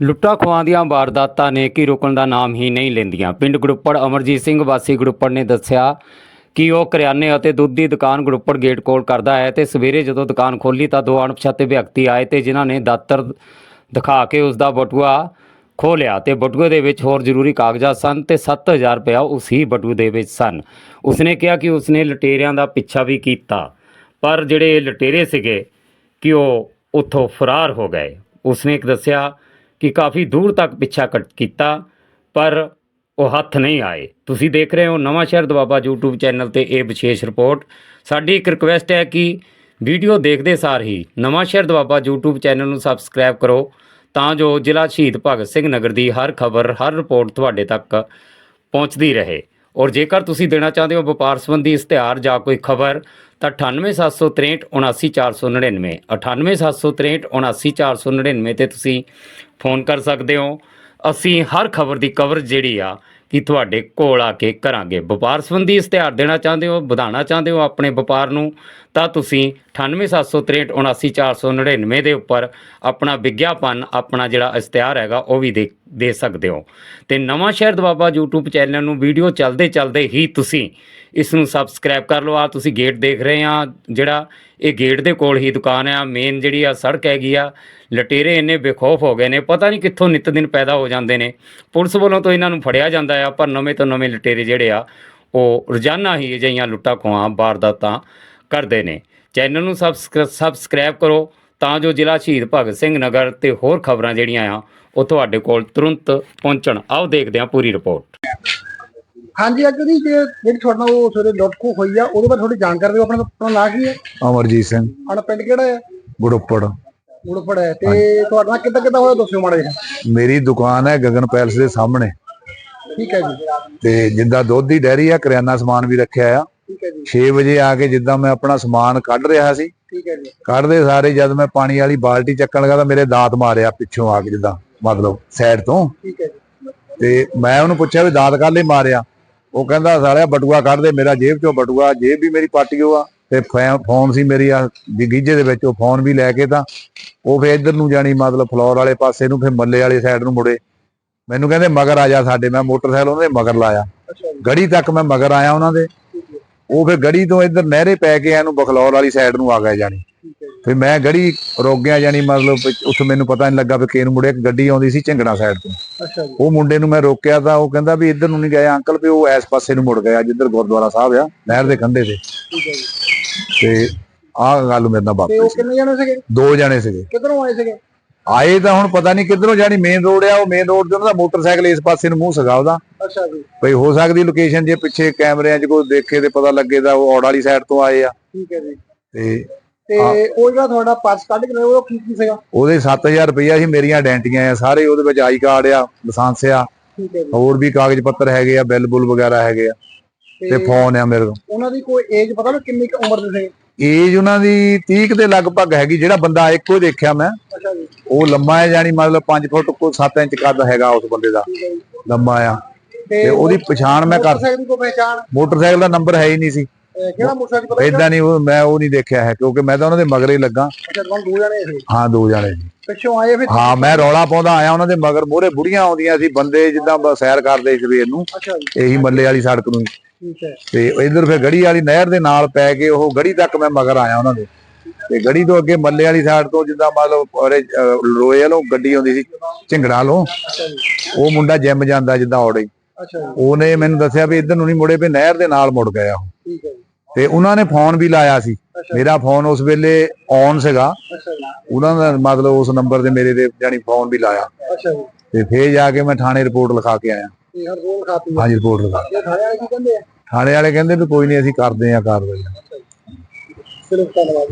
ਲੁੱਟਾਂ ਖੋਹਾਂ ਦੀਆਂ ਵਾਰਦਾਤਾਂ ਨੇ ਕੀ ਰੁਕਣ ਦਾ ਨਾਮ ਹੀ ਨਹੀਂ ਲੈਂਦੀਆਂ। ਪਿੰਡ ਗੜੁੱਪੜ ਅਮਰਜੀਤ ਸਿੰਘ, ਵਾਸੀ ਗੜੁੱਪੜ ਨੇ ਦੱਸਿਆ ਕਿ ਉਹ ਕਰਿਆਨੇ ਅਤੇ ਦੁੱਧ ਦੀ ਦੁਕਾਨ ਗੜੁੱਪੜ ਗੇਟ ਕੋਲ ਕਰਦਾ ਹੈ ਤੇ ਸਵੇਰੇ ਜਦੋਂ ਦੁਕਾਨ ਖੋਲੀ ਤਾਂ ਦੋ ਅਣਪਛਾਤੇ ਵਿਅਕਤੀ ਆਏ ਤੇ ਜਿਨ੍ਹਾਂ ਨੇ ਦਾਤਰ ਦਿਖਾ ਕੇ ਉਸ ਦਾ ਬਟੂਆ ਖੋਹ ਲਿਆ ਤੇ ਬਟੂਏ ਦੇ ਵਿੱਚ ਹੋਰ ਜ਼ਰੂਰੀ ਕਾਗਜ਼ਾਤ ਸਨ ਤੇ 7000 ਰੁਪਇਆ ਉਸ ਹੀ ਬਟੂਏ ਦੇ ਵਿੱਚ ਸਨ। ਉਸਨੇ ਕਿਹਾ ਕਿ ਉਸਨੇ ਲਟੇਰਿਆਂ ਦਾ ਪਿੱਛਾ ਵੀ ਕੀਤਾ, ਪਰ ਜਿਹੜੇ ਲਟੇਰੇ ਸੀਗੇ ਕਿ ਉਹ ਉੱਥੋਂ ਫਰਾਰ ਹੋ ਗਏ। ਉਸਨੇ ਇੱਕ ਦੱਸਿਆ ਕਿ ਕਾਫੀ ਦੂਰ ਤੱਕ ਪਿੱਛਾ ਕੱਟ- ਕੀਤਾ, ਪਰ ਉਹ ਹੱਥ ਨਹੀਂ ਆਏ। ਤੁਸੀਂ ਦੇਖ ਰਹੇ ਹੋ ਨਵਾਂ ਸ਼ਹਿਰ ਦਵਾਬਾ YouTube ਚੈਨਲ ਤੇ ਇਹ ਵਿਸ਼ੇਸ਼ ਰਿਪੋਰਟ। ਸਾਡੀ ਇੱਕ ਰਿਕੁਐਸਟ ਹੈ ਕਿ ਵੀਡੀਓ ਦੇਖਦੇ ਸਾਰ ਹੀ ਨਵਾਂ ਸ਼ਹਿਰ ਦਵਾਬਾ YouTube ਚੈਨਲ ਨੂੰ ਸਬਸਕ੍ਰਾਈਬ ਕਰੋ, ਤਾਂ ਜੋ ਜ਼ਿਲ੍ਹਾ ਸ਼ਹੀਦ ਭਗਤ ਸਿੰਘ ਨਗਰ ਦੀ ਹਰ ਖਬਰ, ਹਰ ਰਿਪੋਰਟ ਤੁਹਾਡੇ ਤੱਕ ਪਹੁੰਚਦੀ ਰਹੇ। ਔਰ ਜੇਕਰ ਤੁਸੀਂ ਦੇਣਾ ਚਾਹੁੰਦੇ ਹੋ ਵਪਾਰ ਸੰਬੰਧੀ ਇਸ਼ਤਿਹਾਰ ਜਾਂ ਕੋਈ ਖਬਰ ਤਾਂ 98763 79499 98763 79499 ਤੇ ਤੁਸੀਂ ਫੋਨ ਕਰ ਸਕਦੇ ਹੋ। ਅਸੀਂ ਹਰ ਖਬਰ ਦੀ ਕਵਰੇਜ ਜਿਹੜੀ ਆ ਕਿ ਤੁਹਾਡੇ ਕੋਲ ਆ ਕੇ ਕਰਾਂਗੇ। ਵਪਾਰ ਸੰਬੰਧੀ ਇਸ਼ਤਿਹਾਰ ਦੇਣਾ ਚਾਹੁੰਦੇ ਹੋ, ਵਧਾਉਣਾ ਚਾਹੁੰਦੇ ਹੋ ਆਪਣੇ ਵਪਾਰ ਨੂੰ, ਤਾਂ ਤੁਸੀਂ 98763 79499 ਦੇ ਉੱਪਰ ਆਪਣਾ ਵਿਗਿਆਪਨ, ਆਪਣਾ ਜਿਹੜਾ ਇਸ਼ਤਿਹਾਰ ਹੈਗਾ, ਉਹ ਵੀ ਦੇ ਦੇ ਸਕਦੇ ਹੋ। ਤੇ ਨਵਾਂ ਸ਼ਹਿਰ ਦਵਾਬਾ YouTube ਚੈਨਲ ਨੂੰ ਵੀਡੀਓ ਚੱਲਦੇ ਚੱਲਦੇ ਹੀ ਤੁਸੀਂ ਇਸ ਨੂੰ ਸਬਸਕ੍ਰਾਈਬ ਕਰ ਲਓ। ਆ ਤੁਸੀਂ ਗੇਟ ਦੇਖ ਰਹੇ ਆ ਜਿਹੜਾ ਇਹ ਗੇਟ ਦੇ ਕੋਲ ਹੀ ਦੁਕਾਨ ਆ ਮੇਨ ਜਿਹੜੀ ਆ ਸੜਕ ਹੈਗੀ ਆ, ਲਟੇਰੇ ਇੰਨੇ ਬੇਖੌਫ ਹੋ ਗਏ ਨੇ, ਪਤਾ ਨਹੀਂ ਕਿੱਥੋਂ ਨਿਤ ਦਿਨ ਪੈਦਾ ਹੋ ਜਾਂਦੇ ਨੇ। ਪੁਲਿਸ ਵੱਲੋਂ ਤਾਂ ਇਹਨਾਂ ਨੂੰ ਫੜਿਆ ਜਾਂਦਾ ਆ, ਪਰ ਨਵੇਂ ਤੋਂ ਨਵੇਂ ਲਟੇਰੇ ਜਿਹੜੇ ਆ, ਉਹ ਰੋਜ਼ਾਨਾ ਹੀ ਅਜਿਹੀਆਂ ਲੁੱਟਾਂ ਖੋਹਾਂ, ਵਾਰਦਾਤਾਂ ਕਰਦੇ ਨੇ। ਚੈਨਲ ਨੂੰ ਸਬਸਕ੍ਰ- ਸਬਸਕ੍ਰਾਈਬ ਕਰੋ ਤਾਂ ਜੋ ਜ਼ਿਲ੍ਹਾ ਸ਼ਹੀਦ ਭਗਤ ਸਿੰਘ ਨਗਰ ਤੇ ਹੋਰ ਖਬਰਾਂ ਜਿਹੜੀਆਂ ਆ ਉਹ ਤੁਹਾਡੇ ਕੋਲ ਤੁਰੰਤ ਪਹੁੰਚਣ। ਆਓ ਦੇਖਦੇ ਹਾਂ ਪੂਰੀ ਰਿਪੋਰਟ। ਹਾਂਜੀ ਅੱਜ ਦੀ ਜੇ ਜਿਹੜੀ ਤੁਹਾਡਾ ਉਹ ਸਵੇਰੇ ਲੁੱਟ ਖੋਹ ਹੋਈ ਆ ਉਹਦੇ ਬਾਰੇ ਥੋੜੀ ਜਾਣਕਾਰੀ ਦਿਓ ਆਪਣਾ ਆਪਣਾ ਨਾਂ ਕੀ ਹੈ? ਅਮਰਜੀਤ ਸਿੰਘ। ਆਪਣਾ ਪਿੰਡ ਕਿਹੜਾ ਹੈ? ਗੁੜੁੱਪੜ ਗੁੜਪੜ ਹੈ। ਤੇ ਤੁਹਾਡਾ ਕਿੱਦਾਂ ਕਿੱਦਾਂ ਹੋਇਆ ਦੱਸਿਓ ਮਾੜਾ ਜਿਹਾ। ਮੇਰੀ ਦੁਕਾਨ ਹੈ ਗਗਨ ਪੈਲਸ ਦੇ ਸਾਹਮਣੇ। ਠੀਕ ਹੈ ਜੀ। ਤੇ ਜਿੱਦਾਂ ਦੁੱਧ ਦੀ ਡੈਰੀ ਆ ਕਰਿਆਨਾ ਸਮਾਨ ਵੀ ਰੱਖਿਆ ਆ। ਠੀਕ ਹੈ ਜੀ। 6 ਵਜੇ ਆ ਕੇ ਜਿੱਦਾਂ ਮੈਂ ਆਪਣਾ ਸਮਾਨ ਕੱਢ ਰਿਹਾ ਸੀ ਠੀਕ ਹੈ ਜੀ। ਕੱਢਦੇ ਸਾਰੇ ਜਦ ਮੈਂ ਪਾਣੀ ਵਾਲੀ ਬਾਲਟੀ ਚੱਕਣ ਲੱਗਾ ਤਾਂ ਮੇਰੇ ਦਾਤ ਮਾਰਿਆ ਪਿੱਛੋਂ ਆ ਕੇ ਜਿੱਦਾਂ ਮਤਲਬ ਸਾਈਡ ਤੋਂ। ਠੀਕ ਹੈ ਜੀ। ਤੇ ਮੈਂ ਉਹਨੂੰ ਪੁੱਛਿਆ ਵੀ ਦਾਤ ਕਾਹਲੇ ਮਾਰਿਆ? ਉਹ ਕਹਿੰਦਾ ਸਾਲਿਆ ਬਟੂਆ ਕੱਢ ਦੇ ਮੇਰਾ ਜੇਬ ਚੋਂ ਬਟੂਆ ਜੇਬ ਵੀ ਮੇਰੀ ਪਾਟੀ ਆ। ਤੇ ਫੋਨ ਸੀ ਮੇਰੀ ਆ ਗੀਜੇ ਦੇ ਵਿੱਚ ਉਹ ਫੋਨ ਵੀ ਲੈ ਕੇ ਤਾਂ ਉਹ ਫੇਰ ਇੱਧਰ ਨੂੰ ਜਾਣੀ ਮਤਲਬ ਫਲੋਰ ਵਾਲੇ ਪਾਸੇ ਨੂੰ ਫੇਰ ਮੱਲੇ ਵਾਲੀ ਸਾਈਡ ਨੂੰ ਮੁੜੇ। ਮੈਨੂੰ ਕਹਿੰਦੇ ਮਗਰ ਆ ਜਾ ਸਾਡੇ ਮੈਂ ਮੋਟਰਸਾਈਕਲ ਉਹਨਾਂ ਦੇ ਮਗਰ ਲਾਇਆ। ਗੜੀ ਤੱਕ ਮੈਂ ਮਗਰ ਆਇਆ ਉਹਨਾਂ ਦੇ। ਉਹ ਫੇਰ ਗੜੀ ਤੋਂ ਇੱਧਰ ਨਹਿਰੇ ਪੈ ਕੇ ਇਹਨੂੰ ਬਖਲੌਰ ਵਾਲੀ ਸਾਈਡ ਨੂੰ ਆ ਗਏ ਜਾਣੀ। ਠੀਕ ਹੈ ਜੀ। ਫੇਰ ਮੈਂ ਗੜੀ ਰੋਕ ਗਿਆ ਜਾਣੀ ਮਤਲਬ ਉੱਥੇ ਮੈਨੂੰ ਪਤਾ ਨਹੀਂ ਲੱਗਾ ਵੀ ਕਿਹਨੂੰ ਮੁੜੇ ਇੱਕ ਗੱਡੀ ਆਉਂਦੀ ਸੀ ਝੰਗਣਾ ਸਾਈਡ ਤੋਂ। ਅੱਛਾ ਜੀ। ਉਹ ਮੁੰਡੇ ਨੂੰ ਮੈਂ ਰੋਕਿਆ ਤਾਂ ਉਹ ਕਹਿੰਦਾ ਵੀ ਇੱਧਰ ਨੂੰ ਨਹੀਂ ਗਏ। ਅੰਕਲ ਵੀ ਉਹ ਇਸ ਪਾਸੇ ਨੂੰ ਮੁੜ ਗਿਆ ਜਿੱਧਰ ਗੁਰਦੁਆਰਾ ਸਾਹਿਬ ਆ ਨਹਿਰ ਦੇ ਕੰਢੇ ਤੇ। ਤੇ ਆਹ ਗੱਲ ਮੇਰੇ ਨਾਲ ਤੇ ਉਹ ਵਾਪਰੀ ਸੀ। ਕਿੰਨੇ ਜਣੇ ਸੀਗੇ? ਦੋ ਜਣੇ ਸੀਗੇ। ਕਿੱਧਰੋਂ ਆਏ ਸੀਗੇ? ਆਏ ਤਾਂ ਹੁਣ ਪਤਾ ਨਹੀਂ ਕਿੱਧਰੋਂ ਜਾਣੀ ਮੇਨ ਰੋਡ ਆ ਉਹ ਮੇਨ ਰੋਡ ਤੇ ਉਹਨਾਂ ਦਾ ਮੋਟਰਸਾਈਕਲ ਇਸ ਪਾਸੇ ਨੂੰ ਮੂੰਹ ਸਗਾ ਉਹਦਾ ਅੱਛਾ ਜੀ। ਭਈ ਹੋ ਸਕਦੀ ਲੋਕੇਸ਼ਨ ਜੇ ਪਿੱਛੇ ਕੈਮਰਿਆਂ 'ਚ ਕੋਈ ਦੇਖੇ ਤੇ ਪਤਾ ਲੱਗੇ ਤਾਂ ਉਹ ਔੜ ਵਾਲੀ ਸਾਈਡ ਤੋਂ ਆਏ ਆ। ਠੀਕ ਹੈ ਜੀ। ਤੇ ਤੇ ਉਹ ਜਿਹੜਾ ਤੁਹਾਡਾ ਪਰਸ ਕੱਢ ਕੇ ਲਿਆ ਉਹ ਕੀ ਕੀ ਸੀਗਾ? ਉਹਦੇ 7000 ਰੁਪਈਆ ਸੀ ਮੇਰੀਆਂ ਆਇਡੈਂਟੀਆਂ ਆ ਸਾਰੇ ਉਹਦੇ ਵਿੱਚ ਆਈ ਕਾਰਡ ਆ ਲਾਇਸੈਂਸ ਆ। ਠੀਕ ਹੈ ਜੀ। ਹੋਰ ਵੀ ਕਾਗਜ਼ ਪੱਤਰ ਹੈਗੇ ਆ ਬਿੱਲ ਬੁੱਲ ਵਗੈਰਾ ਹੈਗੇ ਆ। ਤੇ ਫੋਨ ਆ ਮੇਰੇ ਕੋਲ। ਉਹਨਾਂ ਦੀ ਕੋਈ ਏਜ ਪਤਾ ਨਾ ਕਿੰਨੀ ਕੁ ਉਮਰ ਦੇ ਸੀਗੇ ਏਜ ਉਹਨਾਂ ਦੀ 30 ਕੁ ਦੇ ਲਗਭਗ ਹੈਗੀ ਜਿਹੜਾ ਬੰਦਾ ਇੱਕੋ ਦੇਖਿਆ ਮੈਂ। ਉਹ ਲੰਮਾ ਹੈ ਜਾਨੀ ਮਤਲਬ 5 ਫੁੱਟ ਕੋ 7 ਇੰਚ ਕੱਦ ਹੈਗਾ ਉਸ ਬੰਦੇ ਦਾ। ਲੰਮਾ ਆ। ਤੇ ਉਹਦੀ ਪਛਾਣ ਮੈਂ ਕਰ ਮੋਟਰਸਾਈਕਲ ਦੀ ਮੋਟਰਸਾਈਕਲ ਨੰਬਰ ਹੈ ਹੀ ਨਹੀਂ ਸੀ। ਕਿਹੜਾ ਮੋਟਰਸਾਈਕਲ ਪਤਾ ਨਹੀਂ ਉਹ ਮੈਂ ਉਹ ਨਹੀਂ ਦੇਖਿਆ ਹੈ ਕਿਉਂਕਿ ਮੈਂ ਤਾਂ ਉਹਨਾਂ ਦੇ ਮਗਰ ਲੱਗਾ। ਅੱਛਾ ਤੁਹਾਨੂੰ ਦੋ ਜਣੇ ਸੀ? ਹਾਂ ਦੋ ਜਾਣੇ ਸੀ। ਪਿੱਛੋਂ ਆਏ ਫਿਰ? ਹਾਂ ਮੈਂ ਰੌਲਾ ਪਾਉਂਦਾ ਆਇਆ ਉਹਨਾਂ ਦੇ ਮਗਰ। ਮੋਰੇ ਬੁੜੀਆਂ ਆਉਂਦੀਆਂ ਸੀ ਬੰਦੇ ਜਿੱਦਾਂ ਸੈਰ ਕਰਦੇ ਸਵੇਰ ਨੂੰ। ਇਹੀ ਮੱਲੇ ਵਾਲੀ ਸੜਕ ਨੂੰ। ਠੀਕ ਹੈ। ਤੇ ਇਧਰ ਫਿਰ ਗੜੀ ਵਾਲੀ ਨਹਿਰ ਦੇ ਨਾਲ ਪੈ ਕੇ ਉਹ ਗੜੀ ਤੱਕ ਮੈਂ ਮਗਰ ਆਇਆ ਉਹਨਾਂ ਦੇ ਤੇ ਗੜੀ ਤੋਂ ਅੱਗੇ ਮੱਲੇ ਵਾਲੀ ਸਾਈਡ ਤੋਂ ਜਿੱਦਾਂ ਮਤਲਬ ਔਰੇ ਲੋਏ ਵਾਲੋਂ ਗੱਡੀ ਆਉਂਦੀ ਸੀ ਝਿੰਗੜਾ ਲੋ ਉਹ ਮੁੰਡਾ ਜਿਮ ਜਾਂਦਾ ਜਿੱਦਾਂ ਔੜੇ। ਉਹਨੇ ਮੈਨੂੰ ਦੱਸਿਆ ਵੀ ਇੱਧਰ ਨੂੰ ਨਹੀਂ ਮੁੜੇ ਵੀ ਨਹਿਰ ਦੇ ਨਾਲ ਮੁੜ ਗਿਆ ਉਹ। ਠੀਕ ਹੈ ਤੇ ਉਹਨਾਂ ਨੇ ਫੋਨ ਵੀ ਲਾਇਆ ਸੀ। ਮੇਰਾ ਫੋਨ ਉਸ ਵੇਲੇ ਔਨ ਸੀਗਾ। ਉਹਨਾਂ ਦਾ ਮਤਲਬ ਉਸ ਨੰਬਰ ਤੇ ਮੇਰੇ ਤੇ ਜਾਨੀ ਫੋਨ ਵੀ ਲਾਇਆ। ਤੇ ਫੇਰ ਜਾ ਕੇ ਮੈਂ ਥਾਣੇ ਰਿਪੋਰਟ ਲਿਖਾ ਕੇ ਆਇਆ। ਹਾਂਜੀ ਰਿਪੋਰਟ ਲਿਖਾ ਇਹ ਥਾਣੇ ਕਹਿੰਦੇ ਥਾਣੇ ਵਾਲੇ ਕਹਿੰਦੇ ਵੀ ਕੋਈ ਨਹੀਂ ਅਸੀਂ ਕਰਦੇ ਆ ਕਾਰਵਾਈ। ਚਲੋ ਧੰਨਵਾਦ।